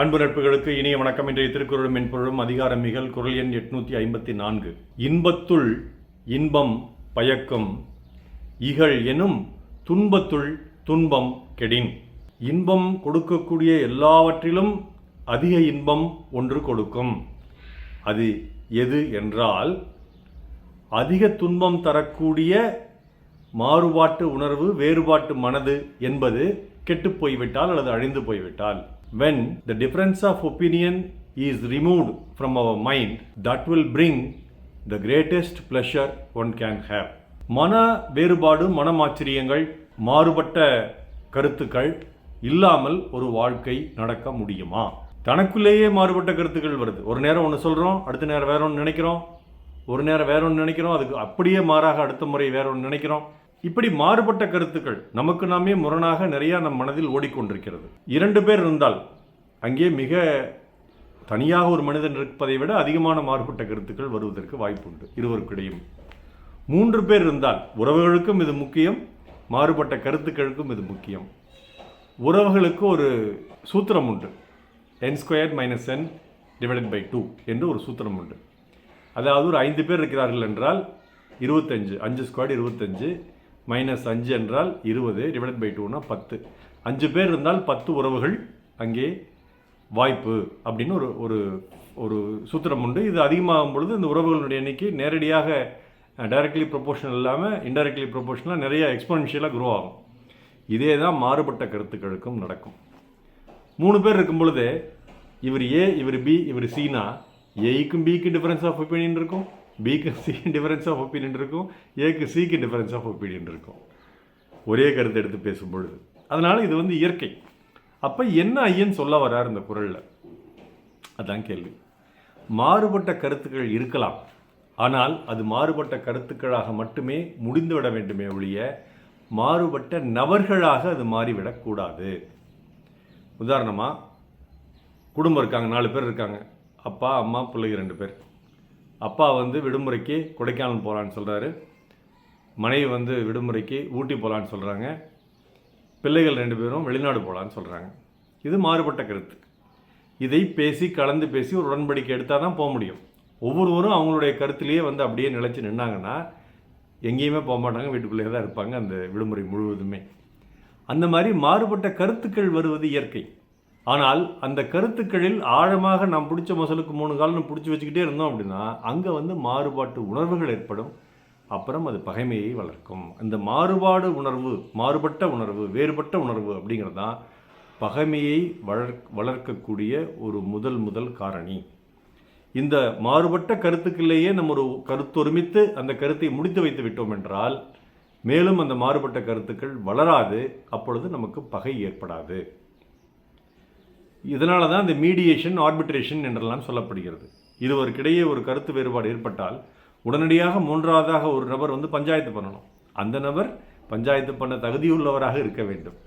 அன்பு நட்புகளுக்கு இனிய வணக்கம். இன்றைய திருக்குறளும் மென்பொருளும் அதிகாரம் மிகல் குரல் எண் எட்நூத்தி ஐம்பத்தி நான்கு. இன்பத்துள் இன்பம் பயக்கும் இகழ் எனும் துன்பத்துள் துன்பம் கெடின். இன்பம் கொடுக்கக்கூடிய எல்லாவற்றிலும் அதிக இன்பம் ஒன்று கொடுக்கும். அது எது என்றால் அதிக துன்பம் தரக்கூடிய மாறுபாட்டு உணர்வு வேறுபாட்டு மனது என்பது கெட்டு போய்விட்டால் அல்லது அழிந்து போய்விட்டால். When the difference of opinion is removed from our mind that will bring the greatest pleasure one can have மன வேறுபாடு மனமாச்சரியங்கள் மாறுபட்ட கருத்துக்கள் இல்லாமல் ஒரு வாழ்க்கை நடக்க முடியுமா? தனக்குள்ளேயே மாறுபட்ட கருத்துக்கள் வருது. ஒரு நேரம் ஒன்று சொல்கிறோம் அடுத்த நேரம் வேற ஒன்று நினைக்கிறோம். ஒரு நேரம் வேற ஒன்று நினைக்கிறோம் அதுக்கு அப்படியே மாறாக அடுத்த முறை வேற ஒன்று நினைக்கிறோம். இப்படி மாறுபட்ட கருத்துக்கள் நமக்கு நாமே முரணாக நிறையா நம் மனதில் ஓடிக்கொண்டிருக்கிறது. இரண்டு பேர் இருந்தால் அங்கே மிக தனியாக ஒரு மனிதன் இருப்பதை விட அதிகமான மாறுபட்ட கருத்துக்கள் வருவதற்கு வாய்ப்புண்டு. இருவருக்கிடையும். மூன்று பேர் இருந்தால் உறவுகளுக்கும் இது முக்கியம் மாறுபட்ட கருத்துக்களுக்கும் இது முக்கியம். உறவுகளுக்கு ஒரு சூத்திரம் உண்டு n square minus n divided by two என்று ஒரு சூத்திரம் உண்டு அதாவது ஒரு ஐந்து பேர் இருக்கிறார்கள் என்றால் இருபத்தஞ்சு அஞ்சு ஸ்கொயர் இருபத்தஞ்சு மைனஸ் அஞ்சு என்றால் இருபது டிவைட் பை டூனா பத்து. அஞ்சு பேர் இருந்தால் பத்து உறவுகள் அங்கே வாய்ப்பு அப்படின்னு ஒரு ஒரு ஒரு சூத்திரம் உண்டு. இது அதிகமாகும் பொழுது இந்த உறவுகளுடைய எண்ணிக்கை நேரடியாக டைரக்ட்லி ப்ரொபோஷனல் இல்லாமல் இன்டைரக்ட்லி ப்ரொபோஷனலாக நிறைய எக்ஸ்பொனன்ஷியலாக க்ரோ ஆகும். இதே தான் மாறுபட்ட கருத்துக்களுக்கும் நடக்கும். மூணு பேர் இருக்கும் பொழுது இவர் ஏ இவர் பி இவர் சீனா ஏக்கும் பிக்கு டிஃபரன்ஸ் ஆஃப் ஒப்பீனியன் இருக்கும். பிக்கு சி டிஃபரன்ஸ் ஆஃப் ஒப்பீனியன் இருக்கும். ஏக்கு சிக்கு டிஃபரன்ஸ் ஆஃப் ஒப்பீனியன் இருக்கும். ஒரே கருத்தை எடுத்து பேசும்பொழுது. அதனால் இது வந்து இயற்கை. அப்போ என்ன ஐயன் சொல்ல வரார் இந்த குரலில்? அதான் கேள்வி. மாறுபட்ட கருத்துக்கள் இருக்கலாம். ஆனால் அது மாறுபட்ட கருத்துக்களாக மட்டுமே முடிந்துவிட வேண்டுமே ஒழிய மாறுபட்ட நபர்களாக அது மாறிவிடக்கூடாது. உதாரணமாக குடும்பம் இருக்காங்க நாலு பேர் இருக்காங்க. அப்பா அம்மா பிள்ளைங்க ரெண்டு பேர். அப்பா வந்து விடுமுறைக்கு கொடைக்கானல் போகலான்னு சொல்கிறாரு மனைவி வந்து விடுமுறைக்கு ஊட்டி போகலான்னு சொல்கிறாங்க பிள்ளைகள் ரெண்டு பேரும் வெளிநாடு போகலான்னு சொல்கிறாங்க இது மாறுபட்ட கருத்து. இதை பேசி கலந்து பேசி ஒரு உடன்படிக்கை எடுத்தால் தான் போக முடியும். ஒவ்வொருவரும் அவங்களுடைய கருத்துலேயே வந்து அப்படியே நிலச்சி நின்னாங்கன்னா எங்கேயுமே போக மாட்டாங்க வீட்டுக்குள்ளேயே தான் இருப்பாங்க அந்த விடுமுறை முழுவதுமே. அந்த மாதிரி மாறுபட்ட கருத்துக்கள் வருவது இயற்கை. ஆனால் அந்த கருத்துக்களில் ஆழமாக நாம் பிடிச்ச மசலுக்கு மூணு காலம் பிடிச்சி வச்சுக்கிட்டே இருந்தோம் அப்படின்னா அங்கே வந்து மாறுபாட்டு உணர்வுகள் ஏற்படும். அப்புறம் அது பகைமையை வளர்க்கும். அந்த மாறுபாடு உணர்வு மாறுபட்ட உணர்வு வேறுபட்ட உணர்வு அப்படிங்கிறது தான் பகைமையை வளர் வளர்க்கக்கூடிய ஒரு முதல் முதல் காரணி. இந்த மாறுபட்ட கருத்துக்களிலேயே நம்ம ஒரு கருத்தொருமித்து அந்த கருத்தை முடித்து வைத்து விட்டோம் என்றால் மேலும் அந்த மாறுபட்ட கருத்துக்கள் வளராது அப்பொழுது நமக்கு பகை ஏற்படாது. இதனால தான் இந்த மீடியேஷன் ஆர்பிட்ரேஷன் என்றெல்லாம் சொல்லப்படுகிறது. இருவருக்கிடையே ஒரு கருத்து வேறுபாடு ஏற்பட்டால் உடனடியாக மூன்றாவதாக ஒரு நபர் வந்து பஞ்சாயத்து பண்ணணும். அந்த நபர் பஞ்சாயத்து பண்ண தகுதியுள்ளவராக இருக்க வேண்டும்.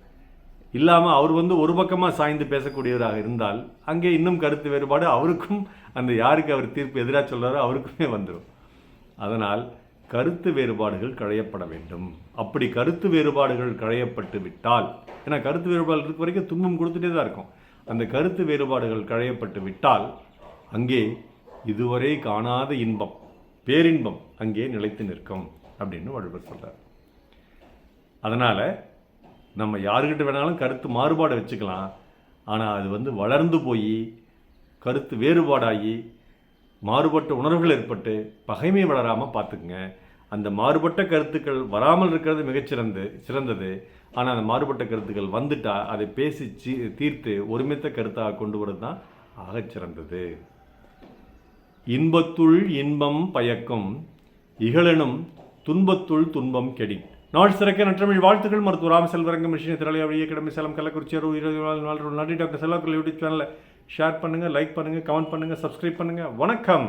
இல்லாமல் அவர் வந்து ஒரு பக்கமாக சாய்ந்து பேசக்கூடியவராக இருந்தால் அங்கே இன்னும் கருத்து வேறுபாடு அவருக்கும் அந்த யாருக்கு அவர் தீர்ப்பு எதிராக சொல்கிறாரோ அவருக்குமே வந்துடும். அதனால் கருத்து வேறுபாடுகள் களையப்பட வேண்டும். அப்படி கருத்து வேறுபாடுகள் களையப்பட்டு விட்டால் ஏன்னா கருத்து வேறுபாடு இருக்க வரைக்கும் துன்பம் கொடுத்துட்டே தான் இருக்கும். அந்த கருத்து வேறுபாடுகள் களையப்பட்டு விட்டால் அங்கே இதுவரை காணாத இன்பம் பேரின்பம் அங்கே நிலைத்து நிற்கும் அப்படின்னு வள்ளுவர் சொல்கிறார் அதனால் நம்ம யாருக்கிட்ட வேணாலும் கருத்து மாறுபாடு வச்சுக்கலாம். ஆனால் அது வந்து வளர்ந்து போய் கருத்து வேறுபாடாகி மாறுபட்ட உணர்வுகள் ஏற்பட்டு பகைமை வளராமல் பார்த்துக்குங்க. அந்த மாறுபட்ட கருத்துக்கள் வராமல் இருக்கிறது மிகச்சிறந்து சிறந்தது. ஆனால் அந்த மாறுபட்ட கருத்துக்கள் வந்துட்டால் அதை பேசி சீ தீர்த்து ஒருமித்த கருத்தாக கொண்டு வரது தான் ஆகச்சிறந்தது இன்பத்துள் இன்பம் பயக்கும் இகழெனும் துன்பத்துள் துன்பம் கெடி நாள் சிறக்க நற்றமிழ் வாழ்த்துக்கள் மருத்துவ ராம செல்வரங்கம் மிஷினை திரளிய வழியே கிடமை சேலம் கள்ளக்குறிச்சி அறுபது இருபது நாள் நாலு நன்றி டாக்டர் செல்வாக்குள் யூடியூப் சேனலில் ஷேர் பண்ணுங்கள் லைக் பண்ணுங்கள் கமெண்ட் பண்ணுங்கள் சப்ஸ்கிரைப் பண்ணுங்கள் வணக்கம்!